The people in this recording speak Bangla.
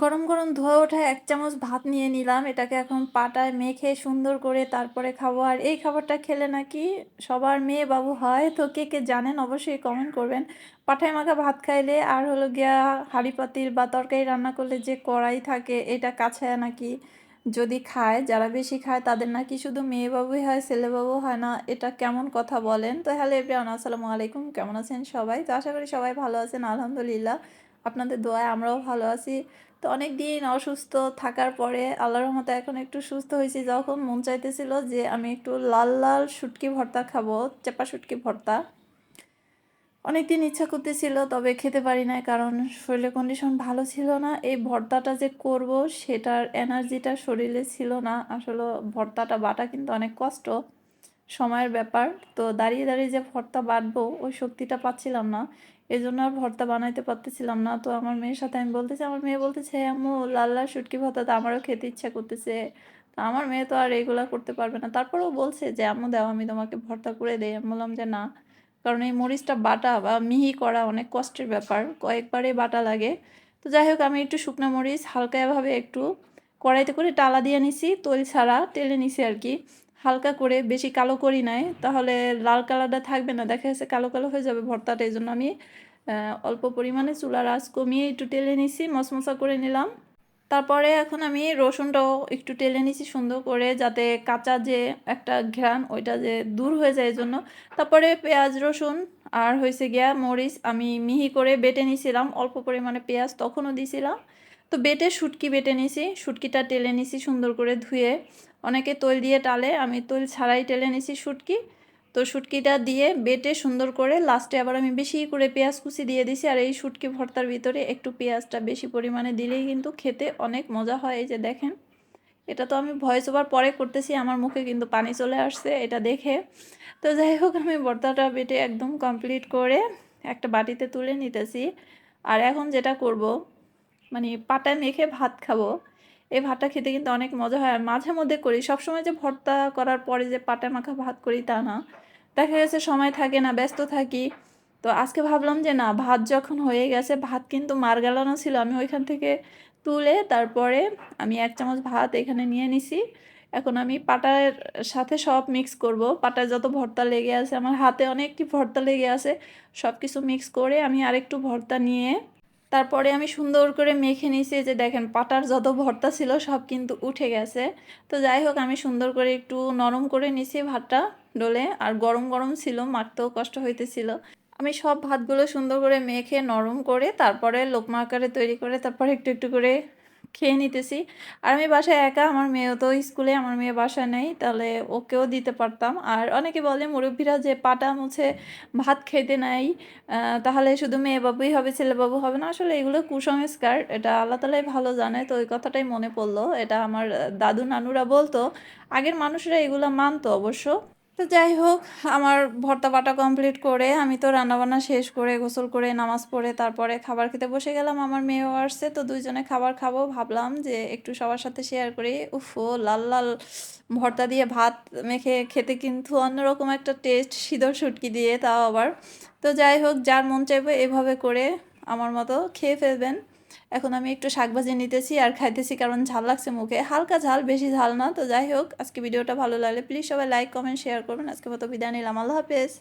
গরম গরম ধোয়া ওঠা এক চামচ ভাত নিয়ে নিলাম। এটাকে এখন পাটায় মেখে সুন্দর করে তারপরে খাব। আর এই খাবারটা খেলে নাকি সবার মেয়ে বাবু হয়। তো কে কে জানেন অবশ্যই কমেন্ট করবেন। পাঠায় মাখা ভাত খাইলে আর হলো গিয়া হাঁড়ি পাতিল বা তরকারি রান্না করলে যে কড়াই থাকে, এটা কাছায় নাকি যদি খায়, যারা বেশি খায় তাদের নাকি শুধু মেয়ে বাবুই হয়, ছেলে বাবু হয় না। এটা কেমন কথা বলেন? তো হ্যালো এভরিওয়ান আসসালামু আলাইকুম। কেমন আছেন সবাই? তো আশা করি সবাই ভালো আছেন, আলহামদুলিল্লাহ। আপনাদের দোয়ায় আমরাও ভালো আছি। তো অনেক দিন অসুস্থ থাকার পরে আল্লাহর মতো এখন একটু সুস্থ হয়েছি। যখন মন চাইতেছিল যে আমি একটু লাল লাল শুটকি ভর্তা খাব, চেপা শুটকি ভর্তা। অনেক দিন ইচ্ছা করতেছিল, তবে খেতে পারি না কারণ শরীরের কন্ডিশন ভালো ছিল না। এই ভর্তাটা যে করব, সেটার এনার্জিটা শরীরে ছিল না। আসলে ভর্তাটা বাটা কিন্তু অনেক কষ্ট, সময়ের ব্যাপার। তো দাঁড়িয়ে দাঁড়িয়ে যে ভর্তা বাটবো, ওই শক্তিটা পাচ্ছিলাম না। এই জন্য আর ভর্তা বানাইতে পারতেছিলাম না। তো আমার মেয়ের সাথে আমি বলতেছি, আমার মেয়ে বলতেছে আম্মু, লাল লাল শুটকি ভর্তা তো আমারও খেতে ইচ্ছা করতেছে। তো আমার মেয়ে তো আর এগুলা করতে পারবে না। তারপরেও বলছে যে, আম্মু, দাও, আমি তোমাকে ভর্তা করে দেই। আমি বললাম যে, না। কারণ এই মরিচটা বাটা বা মিহি করা অনেক কষ্টের ব্যাপার কয়েকবারে বাটা লাগে। তো যাই হোক, আমি একটু শুকনো মরিচ হালকাভাবে একটু কড়াইতে করে টালা দিয়ে নিছি, তৈল ছাড়া টেলে নিছি আর কি। হালকা করে, বেশি কালো করি নাই, তাহলে লাল কালারটা থাকবে না। দেখা যাচ্ছে কালো কালো হয়ে যাবে ভর্তাটা এই জন্য আমি অল্প পরিমাণে চুলার আঁচ কমিয়ে একটু টেলে নিছি, মশমশা করে নিলাম। তারপরে এখন আমি রসুনটাও একটু টেলে নিছি সুন্দর করে, যাতে কাঁচা যে একটা ঘ্রাণ, ওইটা যে দূর হয়ে যায় জন্য তারপরে পেঁয়াজ, রসুন আর হয়েছে গিয়া মরিচ আমি মিহি করে বেটে নিছিলাম, অল্প পরিমাণে পেঁয়াজ তখনও দিছিলাম। তো বেটে শুটকি বেটে নিছি, শুটকিটা টেলে নিছি সুন্দর করে ধুয়ে। অনেকে তৈল দিয়ে টালে, আমি তৈল ছাড়াই টেলে নিছি শুটকি। তো শুটকিটা দিয়ে বেটে সুন্দর করে লাস্টে আবার আমি বেশি করে পেঁয়াজ কুচি দিয়ে দিছি, আর এই শুটকি ভর্তার ভিতরে একটু পেঁয়াজটা বেশি পরিমাণে দিলেই কিন্তু খেতে অনেক মজা হয়, এই যে দেখেন। এটা তো আমি ভয়েস ওভার পরে করতেছি, আমার মুখে কিন্তু পানি চলে আসছে, এটা দেখে। তো যাই হোক, আমি ভর্তাটা বেটে একদম কমপ্লিট করে একটা বাটিতে তুলে নিতেছি। আর এখন যেটা করব মানে পাটায় মেখে ভাত খাব। এই ভাতটা খেতে কিন্তু অনেক মজা হয়। আর মাঝে মধ্যে করি। সবসময় যে ভর্তা করার পরে যে পাটা মাখা ভাত করি তা না। দেখা গেছে সময় থাকে না, ব্যস্ত থাকি। তো আজকে ভাবলাম যে না, ভাত যখন হয়ে গেছে, ভাত কিন্তু মার গেলানো ছিল। আমি ওইখান থেকে তুলে তারপরে আমি এক চামচ ভাত এখানে নিয়ে নিছি। এখন আমি পাটার সাথে সব মিক্স করব। পাটায় যত ভর্তা লেগে আছে, আমার হাতে অনেকটি ভর্তা লেগে আছে। সব কিছু মিক্স করে আমি আরেকটু ভর্তা নিয়ে তারপরে আমি সুন্দর করে মেখে নিয়েছি যে দেখেন, পাটার যত ভর্তা ছিল সব কিন্তু উঠে গেছে। তো যাই হোক, আমি সুন্দর করে একটু নরম করে নিছি ভাতটা ডোলে, আর গরম গরম ছিল মারতেও কষ্ট হইতেছিল। আমি সব ভাতগুলো সুন্দর করে মেখে নরম করে তারপরে লোকমা আকারে তৈরি করে তারপরে একটু একটু করে খেয়ে নিতেছি। আর আমি বাসায় একা, আমার মেয়েও তো স্কুলে, আমার মেয়ে বাসায় নেই, তাহলে ওকেও দিতে পারতাম। আর অনেকে বলে, মুরব্বীরা যে পাটা মুছে ভাত খেতে নাই তাহলে শুধু মেয়ে বাবুই হবে, ছেলে বাবু হবে না। আসলে এগুলো কুসংস্কার, এটা আল্লাহ তালাই ভালো জানে, তো ওই কথাটাই মনে পড়ল। এটা আমার দাদু নানুরা বলতো, আগের মানুষরা এগুলো মানতো অবশ্য। তো যাই হোক, আমার ভর্তা বাটা কমপ্লিট করে আমি তো রান্নাবান্না শেষ করে গোসল করে নামাজ পড়ে তারপরে খাবার খেতে বসে গেলাম। আমার মেয়েও আসছে, তো দুইজনে খাবার খাব ভাবলাম যে একটু সবার সাথে শেয়ার করি। উফো লাল লাল ভর্তা দিয়ে ভাত মেখে খেতে কিন্তু অন্যরকম একটা টেস্ট শীতল সুটকি দিয়ে তাও আবার। তো যাই হোক, যার মন চাইবে এভাবে করে আমার মতো খেয়ে ফেলবেন। এখন আমি একটু শাক ভাজি নিতেছি আর খাইতেছি কারণ ঝাল লাগছে মুখে। হালকা ঝাল, বেশি ঝাল না, তো যাই হোক, আজকে ভিডিওটা ভালো লাগলে প্লিজ সবাই লাইক কমেন্ট শেয়ার করবেন। আজকে মতো বিদায় নিলাম, আল্লাহ হাফেজ।